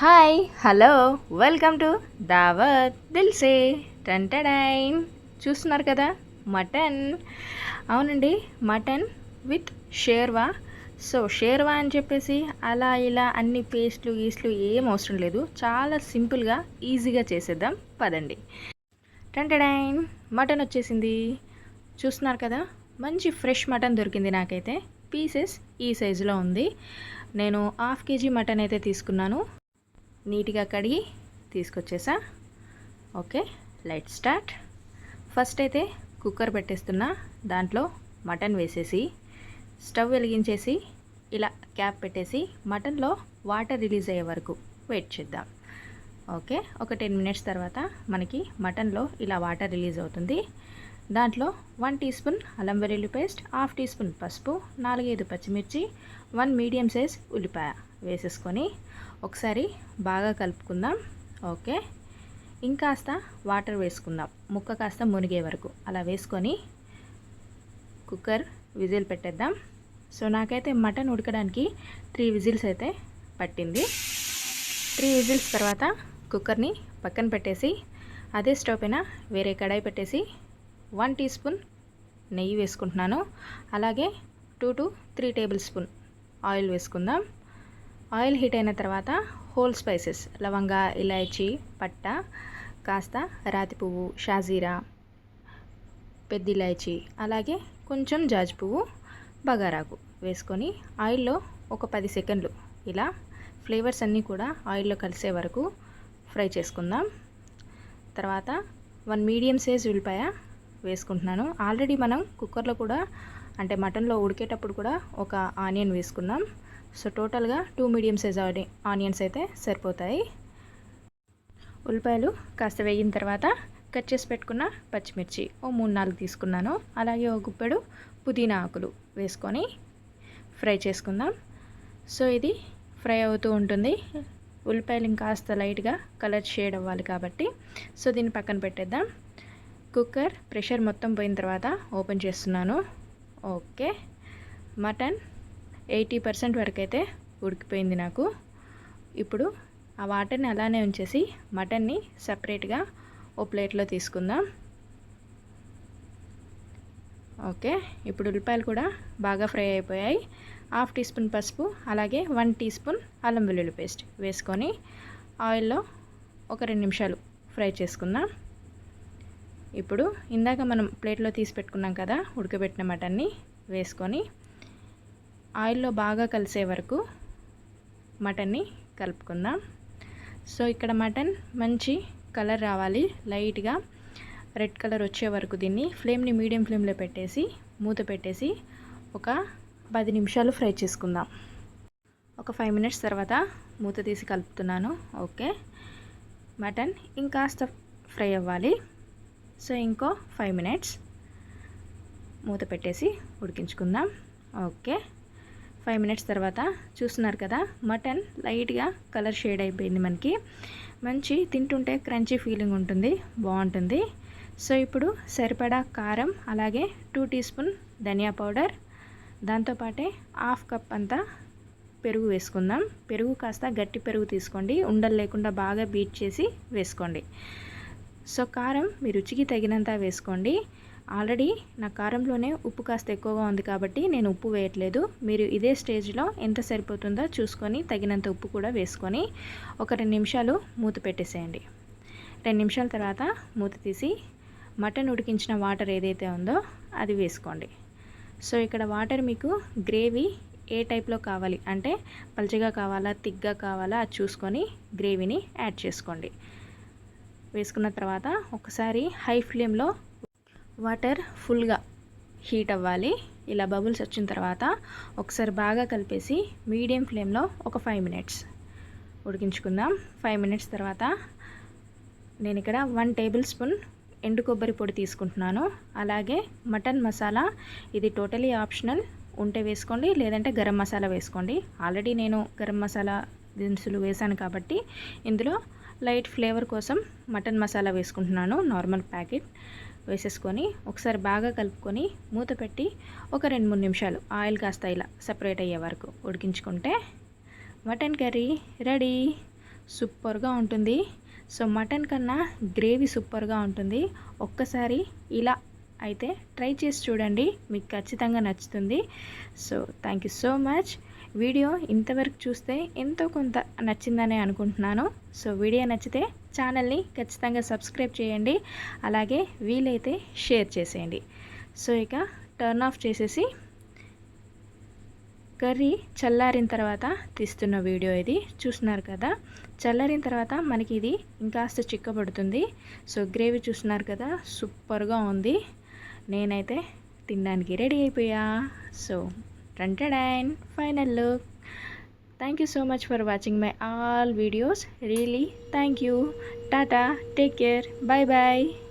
Hi hello welcome to దావత్ దిల్సే. టంటడైన్ చూస్తున్నారు కదా మటన్. అవునండి mutton with sherwa. So sherwa అని చెప్పేసి అలా ఇలా అన్ని పేస్ట్లు గీస్ట్లు ఏం అవసరం లేదు. చాలా సింపుల్గా ఈజీగా చేసేద్దాం. పదండి. టంటడైన్ మటన్ వచ్చేసింది. చూస్తున్నారు కదా మంచి ఫ్రెష్ మటన్ దొరికింది నాకైతే. పీసెస్ ఈ సైజులో ఉంది. నేను హాఫ్ కేజీ మటన్ అయితే తీసుకున్నాను. నీట్గా కడిగి తీసుకొచ్చేసా. Okay light start. ఫస్ట్ అయితే కుక్కర్ పెట్టేస్తున్నా దాంట్లో మటన్ వేసేసి స్టవ్ వెలిగించేసి ఇలా క్యాప్ పెట్టేసి మటన్లో వాటర్ రిలీజ్ అయ్యే వరకు వెయిట్ చేద్దాం. ఓకే ఒక టెన్ మినిట్స్ తర్వాత మనకి మటన్లో ఇలా వాటర్ రిలీజ్ అవుతుంది. దాంట్లో వన్ టీ స్పూన్ అల్లం వెల్లుల్లి పేస్ట్ హాఫ్ టీ స్పూన్ పసుపు నాలుగైదు పచ్చిమిర్చి వన్ మీడియం సైజ్ ఉల్లిపాయ వేసేసుకొని ఒకసారి బాగా కలుపుకుందాం. ఓకే. ఇంకాస్త వాటర్ వేసుకుందాం. ముక్క కాస్త మునిగే వరకు అలా వేసుకొని కుక్కర్ విజిల్ పెట్టేద్దాం. సో నాకైతే మటన్ ఉడకడానికి త్రీ విజిల్స్ అయితే పట్టింది. త్రీ విజిల్స్ తర్వాత కుక్కర్ని పక్కన పెట్టేసి అదే స్టవ్ పైన వేరే కడాయి పెట్టేసి వన్ టీ స్పూన్ నెయ్యి వేసుకుంటున్నాను. అలాగే two to three tablespoon oil వేసుకుందాం. ఆయిల్ హీట్ అయిన తర్వాత హోల్ స్పైసెస్ లవంగా ఇలాయచి పట్ట కాస్త రాతి పువ్వు షాజీరా పెద్ద ఇలాయచి అలాగే కొంచెం జాజి పువ్వు బగారాకు వేసుకొని ఆయిల్లో ఒక పది సెకండ్లు ఇలా ఫ్లేవర్స్ అన్నీ కూడా ఆయిల్లో కలిసే వరకు ఫ్రై చేసుకుందాం. తర్వాత వన్ మీడియం సైజ్ ఉల్లిపాయ వేసుకుంటున్నాను. ఆల్రెడీ మనం కుక్కర్లో కూడా అంటే మటన్లో ఉడికేటప్పుడు కూడా ఒక ఆనియన్ వేసుకున్నాం. సో టోటల్గా టూ మీడియం సైజ్ ఆని ఆనియన్స్ అయితే సరిపోతాయి. ఉల్లిపాయలు కాస్త వేగిన తర్వాత కట్ చేసి పెట్టుకున్న పచ్చిమిర్చి ఓ మూడు నాలుగు తీసుకున్నాను. అలాగే ఒక గుప్పెడు పుదీనా ఆకులు వేసుకొని ఫ్రై చేసుకుందాం. సో ఇది ఫ్రై అవుతూ ఉంటుంది. ఉల్లిపాయలు ఇంకాస్త లైట్గా కలర్ షేడ్ అవ్వాలి కాబట్టి సో దీన్ని పక్కన పెట్టేద్దాం. కుక్కర్ ప్రెషర్ మొత్తం పోయిన తర్వాత ఓపెన్ చేస్తున్నాను. ఓకే. మటన్ ఎయిటీ పర్సెంట్ వరకు అయితే ఉడికిపోయింది నాకు. ఇప్పుడు ఆ వాటర్ని అలానే ఉంచేసి మటన్ని సపరేట్గా ఓ ప్లేట్లో తీసుకుందాం. ఓకే. ఇప్పుడు ఉల్లిపాయలు కూడా బాగా ఫ్రై అయిపోయాయి. హాఫ్ టీ స్పూన్ పసుపు అలాగే వన్ టీ స్పూన్ అల్లం వెల్లుల్లి పేస్ట్ వేసుకొని ఆయిల్లో ఒక రెండు నిమిషాలు ఫ్రై చేసుకుందాం. ఇప్పుడు ఇందాక మనం ప్లేట్లో తీసి పెట్టుకున్నాం కదా ఉడకబెట్టిన మటన్ని వేసుకొని ఆయిల్లో బాగా కలిసే వరకు మటన్ని కలుపుకుందాం. సో ఇక్కడ మటన్ మంచి కలర్ రావాలి. లైట్గా రెడ్ కలర్ వచ్చే వరకు దీన్ని ఫ్లేమ్ని మీడియం ఫ్లేమ్లో పెట్టేసి మూత పెట్టేసి ఒక పది నిమిషాలు ఫ్రై చేసుకుందాం. ఒక ఫైవ్ మినిట్స్ తర్వాత మూత తీసి కలుపుతున్నాను. ఓకే. మటన్ ఇంకాస్త ఫ్రై అవ్వాలి. సో ఇంకో ఫైవ్ మినిట్స్ మూత పెట్టేసి ఉడికించుకుందాం. ఓకే. ఫైవ్ మినిట్స్ తర్వాత చూస్తున్నారు కదా మటన్ లైట్గా కలర్ షేడ్ అయిపోయింది మనకి. మంచి తింటుంటే క్రంచీ ఫీలింగ్ ఉంటుంది బాగుంటుంది. సో ఇప్పుడు సరిపడా కారం అలాగే టూ టీ స్పూన్ ధనియా పౌడర్ దాంతోపాటే హాఫ్ కప్ అంతా పెరుగు వేసుకుందాం. పెరుగు కాస్త గట్టి పెరుగు తీసుకోండి ఉండలు లేకుండా బాగా బీట్ చేసి వేసుకోండి. సో కారం మీ రుచికి తగినంత వేసుకోండి. ఆల్రెడీ నా కారంలోనే ఉప్పు కాస్త ఎక్కువగా ఉంది కాబట్టి నేను ఉప్పు వేయట్లేదు. మీరు ఇదే స్టేజ్లో ఎంత సరిపోతుందో చూసుకొని తగినంత ఉప్పు కూడా వేసుకొని ఒక రెండు నిమిషాలు మూత పెట్టేసేయండి. రెండు నిమిషాల తర్వాత మూత తీసి మటన్ ఉడికించిన వాటర్ ఏదైతే ఉందో అది వేసుకోండి. సో ఇక్కడ వాటర్ మీకు గ్రేవీ ఏ టైప్లో కావాలి అంటే పల్చగా కావాలా తిగ్గా కావాలా అది చూసుకొని గ్రేవీని యాడ్ చేసుకోండి. వేసుకున్న తర్వాత ఒకసారి హై ఫ్లేమ్లో వాటర్ ఫుల్గా హీట్ అవ్వాలి. ఇలా బబుల్స్ వచ్చిన తర్వాత ఒకసారి బాగా కలిపేసి మీడియం ఫ్లేమ్లో ఒక ఫైవ్ మినిట్స్ ఉడికించుకుందాం. ఫైవ్ మినిట్స్ తర్వాత నేను ఇక్కడ వన్ టేబుల్ స్పూన్ ఎండు కొబ్బరి పొడి తీసుకుంటున్నాను. అలాగే మటన్ మసాలా ఇది టోటలీ ఆప్షనల్. ఉంటే వేసుకోండి లేదంటే గరం మసాలా వేసుకోండి. ఆల్రెడీ నేను గరం మసాలా దినుసులు వేసాను కాబట్టి ఇందులో లైట్ ఫ్లేవర్ కోసం మటన్ మసాలా వేసుకుంటున్నాను నార్మల్ ప్యాకెట్ వేసేసుకొని ఒకసారి బాగా కలుపుకొని మూత పెట్టి ఒక రెండు మూడు నిమిషాలు ఆయిల్ కాస్త ఇలా సపరేట్ అయ్యే వరకు ఉడికించుకుంటే మటన్ కర్రీ రెడీ. సూపర్గా ఉంటుంది. సో మటన్ కన్నా గ్రేవీ సూపర్గా ఉంటుంది. ఒక్కసారి ఇలా అయితే ట్రై చేసి చూడండి. మీకు ఖచ్చితంగా నచ్చుతుంది. So thank you so much. Video ఇంతవరకు చూస్తే ఎంతో కొంత నచ్చిందని అనుకుంటున్నాను. సో వీడియో నచ్చితే ఛానల్ని ఖచ్చితంగా సబ్స్క్రైబ్ చేయండి. అలాగే వీలైతే షేర్ చేసేయండి. సో ఇక టర్న్ ఆఫ్ చేసేసి కర్రీ చల్లారిన తర్వాత తీస్తున్న వీడియో ఇది. చూస్తున్నారు కదా? చల్లారిన తర్వాత మనకి ఇది ఇంకాస్త చిక్కబడుతుంది. సో గ్రేవీ చూస్తున్నారు కదా? సూపర్గా ఉంది. నేనైతే తినడానికి రెడీ అయిపోయా. So Tantadan! Final look! Thank you so much for watching my all videos. Really, thank you. Tata, take care. Bye bye.